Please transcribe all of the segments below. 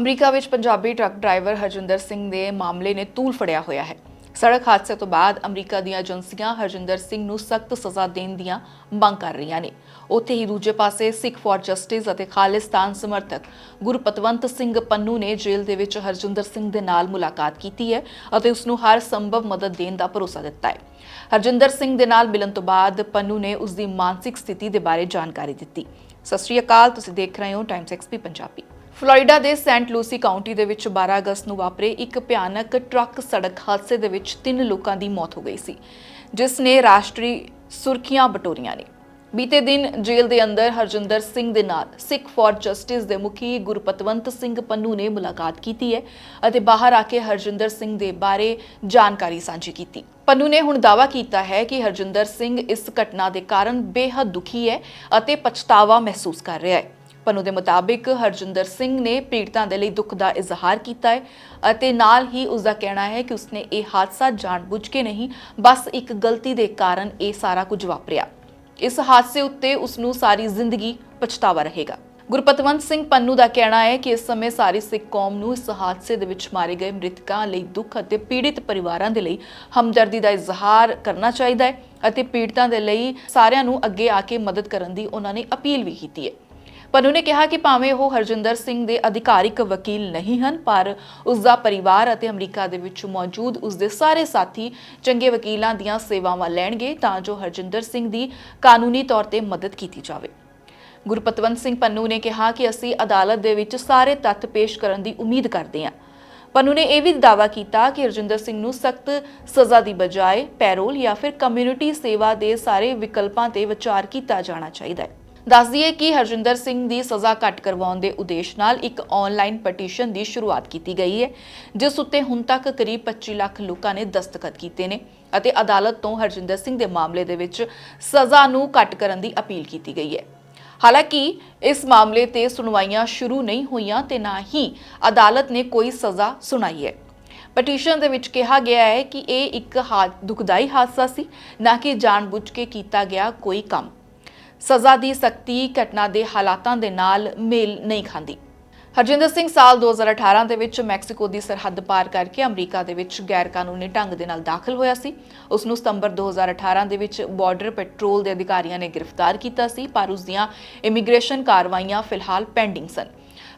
America ਵਿੱਚ Punjabi truck driver Harjinder Singh ਦੇ ਮਾਮਲੇ ਨੇ ਤੂਲ ਫੜਿਆ ਹੋਇਆ ਹੈ। ਸੜਕ ਹਾਦਸੇ ਤੋਂ ਬਾਅਦ ਅਮਰੀਕਾ ਦੀਆਂ ਏਜੰਸੀਆਂ ਹਰਜਿੰਦਰ ਸਿੰਘ ਨੂੰ ਸਖਤ ਸਜ਼ਾ ਦੇਣ ਦੀਆਂ ਮੰਗ ਕਰ ਰਹੀਆਂ ਨੇ। ਉੱਥੇ ਹੀ ਦੂਜੇ ਪਾਸੇ ਸਿੱਖ ਫਾਰ ਜਸਟਿਸ ਅਤੇ ਖਾਲਿਸਤਾਨ ਸਮਰਥਕ ਗੁਰਪਤਵੰਤ ਸਿੰਘ ਪੰਨੂ ਨੇ ਜੇਲ੍ਹ ਦੇ ਵਿੱਚ ਹਰਜਿੰਦਰ ਸਿੰਘ ਦੇ ਨਾਲ ਮੁਲਾਕਾਤ ਕੀਤੀ ਹੈ ਅਤੇ ਉਸ ਨੂੰ ਹਰ ਸੰਭਵ ਮਦਦ ਦੇਣ ਦਾ ਭਰੋਸਾ ਦਿੱਤਾ ਹੈ। ਹਰਜਿੰਦਰ ਸਿੰਘ ਦੇ ਨਾਲ ਮਿਲਣ ਤੋਂ ਬਾਅਦ ਪੰਨੂ ਨੇ ਉਸ ਦੀ ਮਾਨਸਿਕ ਸਥਿਤੀ ਦੇ ਬਾਰੇ ਜਾਣਕਾਰੀ ਦਿੱਤੀ। ਸਤਿ ਸ਼੍ਰੀ ਅਕਾਲ, ਤੁਸੀਂ ਦੇਖ ਰਹੇ ਹੋ ਟਾਈਮਸ ਐਕਸਪੀ ਪੰਜਾਬੀ। ਫਲੋਰੀਡਾ ਦੇ ਸੈਂਟ ਲੂਸੀ ਕਾਉਂਟੀ ਦੇ ਵਿੱਚ 12 ਅਗਸਤ ਨੂੰ ਵਾਪਰੇ ਇੱਕ ਭਿਆਨਕ ਟਰੱਕ ਸੜਕ ਹਾਦਸੇ ਦੇ ਵਿੱਚ ਤਿੰਨ ਲੋਕਾਂ ਦੀ ਮੌਤ ਹੋ ਗਈ ਸੀ, ਜਿਸ ਨੇ ਰਾਸ਼ਟਰੀ ਸੁਰਖੀਆਂ ਬਟੋਰੀਆਂ ਨੇ। ਬੀਤੇ ਦਿਨ ਜੇਲ੍ਹ ਦੇ ਅੰਦਰ ਹਰਜਿੰਦਰ ਸਿੰਘ ਦੇ ਨਾਲ ਸਿੱਖ ਫਾਰ ਜਸਟਿਸ ਦੇ ਮੁਖੀ ਗੁਰਪਤਵੰਤ ਸਿੰਘ ਪੰਨੂ ਨੇ ਮੁਲਾਕਾਤ ਕੀਤੀ ਹੈ ਅਤੇ ਬਾਹਰ ਆ ਕੇ ਹਰਜਿੰਦਰ ਸਿੰਘ ਦੇ ਬਾਰੇ ਜਾਣਕਾਰੀ ਸਾਂਝੀ ਕੀਤੀ। ਪੰਨੂ ਨੇ ਹੁਣ ਦਾਅਵਾ ਕੀਤਾ ਹੈ ਕਿ ਹਰਜਿੰਦਰ ਸਿੰਘ ਇਸ ਘਟਨਾ ਦੇ ਕਾਰਨ ਬੇਹੱਦ ਦੁਖੀ ਹੈ ਅਤੇ ਪਛਤਾਵਾ ਮਹਿਸੂਸ ਕਰ ਰਿਹਾ ਹੈ। ਪੰਨੂ ਦੇ ਮੁਤਾਬਿਕ ਹਰਜਿੰਦਰ ਸਿੰਘ ਨੇ ਪੀੜਤਾਂ ਦੇ ਲਈ ਦੁੱਖ ਦਾ ਇਜ਼ਹਾਰ ਕੀਤਾ ਹੈ ਅਤੇ ਨਾਲ ਹੀ ਉਸ ਦਾ ਕਹਿਣਾ ਹੈ ਕਿ ਉਸਨੇ ਇਹ ਹਾਦਸਾ ਜਾਣਬੁੱਝ ਕੇ ਨਹੀਂ, ਬਸ ਇੱਕ ਗਲਤੀ ਦੇ ਕਾਰਨ ਇਹ ਸਾਰਾ ਕੁਝ ਵਾਪਰਿਆ। ਇਸ ਹਾਦਸੇ ਉੱਤੇ ਉਸ ਨੂੰ ਸਾਰੀ ਜ਼ਿੰਦਗੀ ਪਛਤਾਵਾ ਰਹੇਗਾ। ਗੁਰਪਤਵੰਤ ਸਿੰਘ ਪੰਨੂ ਦਾ ਕਹਿਣਾ ਹੈ ਕਿ ਇਸ ਸਮੇਂ ਸਾਰੀ ਸਿੱਖ ਕੌਮ ਨੂੰ ਇਸ ਹਾਦਸੇ ਦੇ ਵਿੱਚ ਮਾਰੇ ਗਏ ਮ੍ਰਿਤਕਾਂ ਲਈ ਦੁੱਖ ਅਤੇ ਪੀੜਿਤ ਪਰਿਵਾਰਾਂ ਦੇ ਲਈ ਹਮਦਰਦੀ ਦਾ ਇਜ਼ਹਾਰ ਕਰਨਾ ਚਾਹੀਦਾ ਹੈ ਅਤੇ ਪੀੜਤਾਂ ਦੇ ਲਈ ਸਾਰਿਆਂ ਨੂੰ ਅੱਗੇ ਆ ਕੇ ਮਦਦ ਕਰਨ ਦੀ ਉਹਨਾਂ ਨੇ ਅਪੀਲ ਵੀ ਕੀਤੀ ਹੈ। ਪੰਨੂ ਨੇ ਕਿਹਾ ਕਿ ਭਾਵੇਂ ਉਹ ਹਰਜਿੰਦਰ ਸਿੰਘ ਦੇ ਅਧਿਕਾਰਿਕ ਵਕੀਲ ਨਹੀਂ ਹਨ, ਪਰ ਉਸ ਦਾ ਪਰਿਵਾਰ ਅਤੇ ਅਮਰੀਕਾ ਦੇ ਵਿੱਚ ਮੌਜੂਦ ਉਸ ਦੇ ਸਾਰੇ ਸਾਥੀ ਚੰਗੇ ਵਕੀਲਾਂ ਦੀਆਂ ਸੇਵਾਵਾਂ ਲੈਣਗੇ ਤਾਂ ਜੋ ਹਰਜਿੰਦਰ ਸਿੰਘ ਦੀ ਕਾਨੂੰਨੀ ਤੌਰ ਤੇ ਮਦਦ ਕੀਤੀ ਜਾਵੇ। ਗੁਰਪਤਵੰਤ ਸਿੰਘ ਪੰਨੂ ਨੇ ਕਿਹਾ ਕਿ ਅਸੀਂ ਅਦਾਲਤ ਦੇ ਵਿੱਚ ਸਾਰੇ ਤੱਥ ਪੇਸ਼ ਕਰਨ ਦੀ ਉਮੀਦ ਕਰਦੇ ਹਾਂ। ਪੰਨੂ ਨੇ ਇਹ ਵੀ ਦਾਅਵਾ ਕੀਤਾ ਕਿ ਹਰਜਿੰਦਰ ਸਿੰਘ ਨੂੰ ਸਖਤ ਸਜ਼ਾ ਦੀ ਬਜਾਏ ਪੈਰੋਲ ਜਾਂ ਫਿਰ ਕਮਿਊਨਿਟੀ ਸੇਵਾ ਦੇ ਸਾਰੇ ਵਿਕਲਪਾਂ ਤੇ ਵਿਚਾਰ ਕੀਤਾ ਜਾਣਾ ਚਾਹੀਦਾ ਹੈ। ਦੱਸ ਦਈਏ ਕਿ ਹਰਜਿੰਦਰ ਸਿੰਘ ਦੀ ਸਜ਼ਾ ਘੱਟ ਕਰਵਾਉਣ ਦੇ ਉਦੇਸ਼ ਨਾਲ ਇੱਕ ਆਨਲਾਈਨ ਪਟੀਸ਼ਨ ਦੀ ਸ਼ੁਰੂਆਤ ਕੀਤੀ ਗਈ ਹੈ, ਜਿਸ ਉੱਤੇ ਹੁਣ ਤੱਕ ਕਰੀਬ 25 ਲੱਖ ਲੋਕਾਂ ਨੇ ਦਸਤਖਤ ਕੀਤੇ ਨੇ ਅਤੇ ਅਦਾਲਤ ਤੋਂ ਹਰਜਿੰਦਰ ਸਿੰਘ ਦੇ ਮਾਮਲੇ ਦੇ ਵਿੱਚ ਸਜ਼ਾ ਨੂੰ ਘੱਟ ਕਰਨ ਦੀ ਅਪੀਲ ਕੀਤੀ ਗਈ ਹੈ। ਹਾਲਾਂਕਿ, ਇਸ ਮਾਮਲੇ ਤੇ ਸੁਣਵਾਈਆਂ ਸ਼ੁਰੂ ਨਹੀਂ ਹੋਈਆਂ ਤੇ ਨਾ ਹੀ ਅਦਾਲਤ ਨੇ ਕੋਈ ਸਜ਼ਾ ਸੁਣਾਈ ਹੈ। ਪਟੀਸ਼ਨ ਦੇ ਵਿੱਚ ਕਿਹਾ ਗਿਆ ਹੈ ਕਿ ਇਹ ਇੱਕ ਹਾਦ ਦੁਖਦਾਈ ਹਾਦਸਾ ਸੀ, ਨਾ ਕਿ ਜਾਣਬੁੱਝ ਕੇ ਕੀਤਾ ਗਿਆ ਕੋਈ ਕੰਮ। ਸਜ਼ਾ ਦੀ ਸਖਤੀ ਘਟਨਾ ਦੇ ਹਾਲਾਤਾਂ ਦੇ ਨਾਲ ਮੇਲ ਨਹੀਂ ਖਾਂਦੀ। ਹਰਜਿੰਦਰ ਸਿੰਘ ਸਾਲ 2018 ਦੇ ਵਿੱਚ ਮੈਕਸੀਕੋ ਦੀ ਸਰਹੱਦ ਪਾਰ ਕਰਕੇ ਅਮਰੀਕਾ ਦੇ ਵਿੱਚ ਗੈਰ ਕਾਨੂੰਨੀ ਢੰਗ ਦੇ ਨਾਲ ਦਾਖਲ ਹੋਇਆ ਸੀ। ਉਸ ਨੂੰ ਸਤੰਬਰ 2018 ਦੇ ਵਿੱਚ ਬਾਰਡਰ ਪੈਟਰੋਲ ਦੇ ਅਧਿਕਾਰੀਆਂ ਨੇ ਗ੍ਰਿਫਤਾਰ ਕੀਤਾ ਸੀ, ਪਰ ਉਸ ਦੀਆਂ ਇਮੀਗ੍ਰੇਸ਼ਨ ਕਾਰਵਾਈਆਂ ਫਿਲਹਾਲ ਪੈਂਡਿੰਗ ਸਨ।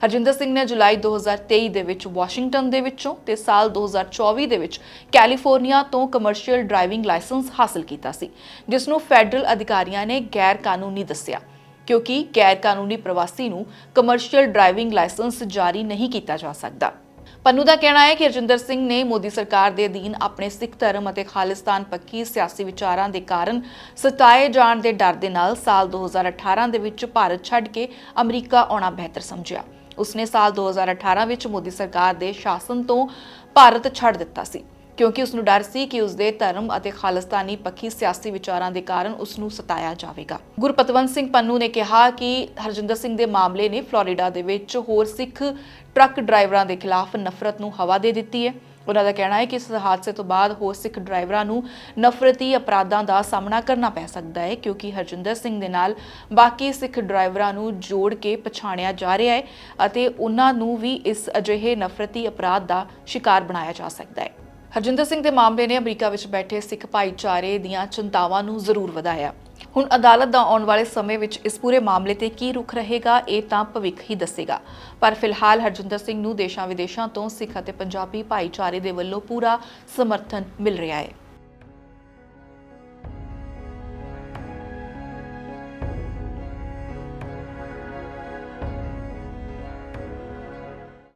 ਹਰਜਿੰਦਰ ਸਿੰਘ ਨੇ ਜੁਲਾਈ 2023 ਦੇ ਵਿੱਚ ਵਾਸ਼ਿੰਗਟਨ ਦੇ ਵਿੱਚੋਂ ਤੇ ਸਾਲ 2024 ਦੇ ਵਿੱਚ ਕੈਲੀਫੋਰਨੀਆ ਤੋਂ ਕਮਰਸ਼ੀਅਲ ਡਰਾਈਵਿੰਗ ਲਾਇਸੈਂਸ ਹਾਸਲ ਕੀਤਾ ਸੀ ਜਿਸ ਨੂੰ ਫੈਡਰਲ ਅਧਿਕਾਰੀਆਂ ਨੇ ਗੈਰ ਕਾਨੂੰਨੀ ਦੱਸਿਆ, ਕਿਉਂਕਿ ਗੈਰ ਕਾਨੂੰਨੀ ਪ੍ਰਵਾਸੀ ਨੂੰ ਕਮਰਸ਼ੀਅਲ ਡਰਾਈਵਿੰਗ ਲਾਇਸੈਂਸ ਜਾਰੀ ਨਹੀਂ ਕੀਤਾ ਜਾ ਸਕਦਾ। ਪੰਨੂ ਦਾ ਕਹਿਣਾ ਹੈ ਕਿ ਰਜਿੰਦਰ ਸਿੰਘ ਨੇ ਮੋਦੀ ਸਰਕਾਰ ਦੇ ਅਧੀਨ ਆਪਣੇ ਸਿੱਖ ਧਰਮ ਅਤੇ ਖਾਲਿਸਤਾਨ ਪੱਖੀ ਸਿਆਸੀ ਵਿਚਾਰਾਂ ਦੇ ਕਾਰਨ ਸਤਾਏ ਜਾਣ ਦੇ ਡਰ ਦੇ ਨਾਲ ਸਾਲ 2018 ਦੇ ਵਿੱਚ ਭਾਰਤ ਛੱਡ ਕੇ ਅਮਰੀਕਾ ਆਉਣਾ ਬਿਹਤਰ ਸਮਝਿਆ। ਉਸਨੇ ਸਾਲ 2018 ਵਿੱਚ ਮੋਦੀ ਸਰਕਾਰ ਦੇ ਸ਼ਾਸਨ ਤੋਂ ਭਾਰਤ ਛੱਡ ਦਿੱਤਾ ਸੀ, ਕਿਉਂਕਿ ਉਸ ਨੂੰ ਡਰ ਸੀ ਕਿ ਉਸ ਦੇ ਧਰਮ ਅਤੇ ਖਾਲਿਸਤਾਨੀ ਪੱਖੀ ਸਿਆਸੀ ਵਿਚਾਰਾਂ ਦੇ ਕਾਰਨ ਉਸ ਨੂੰ ਸਤਾਇਆ ਜਾਵੇਗਾ। ਗੁਰਪਤਵੰਤ ਸਿੰਘ ਪੰਨੂ ਨੇ ਕਿਹਾ ਕਿ ਹਰਜਿੰਦਰ ਸਿੰਘ ਦੇ ਮਾਮਲੇ ਨੇ ਫਲੋਰੀਡਾ ਦੇ ਵਿੱਚ ਹੋਰ ਸਿੱਖ ਟਰੱਕ ਡਰਾਈਵਰਾਂ ਦੇ ਖਿਲਾਫ ਨਫ਼ਰਤ ਨੂੰ ਹਵਾ ਦੇ ਦਿੱਤੀ ਹੈ। ਉਹਨਾਂ ਦਾ ਕਹਿਣਾ ਹੈ ਕਿ ਇਸ ਹਾਦਸੇ ਤੋਂ ਬਾਅਦ ਹੋਰ ਸਿੱਖ ਡਰਾਈਵਰਾਂ ਨੂੰ ਨਫ਼ਰਤੀ ਅਪਰਾਧਾਂ ਦਾ ਸਾਹਮਣਾ ਕਰਨਾ ਪੈ ਸਕਦਾ ਹੈ, ਕਿਉਂਕਿ ਹਰਜਿੰਦਰ ਸਿੰਘ ਦੇ ਨਾਲ ਬਾਕੀ ਸਿੱਖ ਡਰਾਈਵਰਾਂ ਨੂੰ ਜੋੜ ਕੇ ਪਛਾਣਿਆ ਜਾ ਰਿਹਾ ਹੈ ਅਤੇ ਉਹਨਾਂ ਨੂੰ ਵੀ ਇਸ ਅਜਿਹੇ ਨਫ਼ਰਤੀ ਅਪਰਾਧ ਦਾ ਸ਼ਿਕਾਰ ਬਣਾਇਆ ਜਾ ਸਕਦਾ ਹੈ। ਹਰਜਿੰਦਰ ਸਿੰਘ ਦੇ ਮਾਮਲੇ ਨੇ ਅਮਰੀਕਾ ਵਿੱਚ ਬੈਠੇ ਸਿੱਖ ਭਾਈਚਾਰੇ ਦੀਆਂ ਚਿੰਤਾਵਾਂ ਨੂੰ ਜ਼ਰੂਰ ਵਧਾਇਆ। ਹੁਣ ਅਦਾਲਤ ਦਾ ਆਉਣ ਵਾਲੇ ਸਮੇਂ ਵਿੱਚ ਇਸ ਪੂਰੇ ਮਾਮਲੇ ਤੇ ਕੀ ਰੁਖ ਰਹੇਗਾ, ਇਹ ਤਾਂ ਭਵਿੱਖ ਹੀ ਦੱਸੇਗਾ। ਪਰ ਫਿਲਹਾਲ ਹਰਜਿੰਦਰ ਸਿੰਘ ਨੂੰ ਦੇਸ਼ਾਂ ਵਿਦੇਸ਼ਾਂ ਤੋਂ ਸਿੱਖ ਅਤੇ ਪੰਜਾਬੀ ਭਾਈਚਾਰੇ ਦੇ ਵੱਲੋਂ ਪੂਰਾ ਸਮਰਥਨ ਮਿਲ ਰਿਹਾ ਹੈ।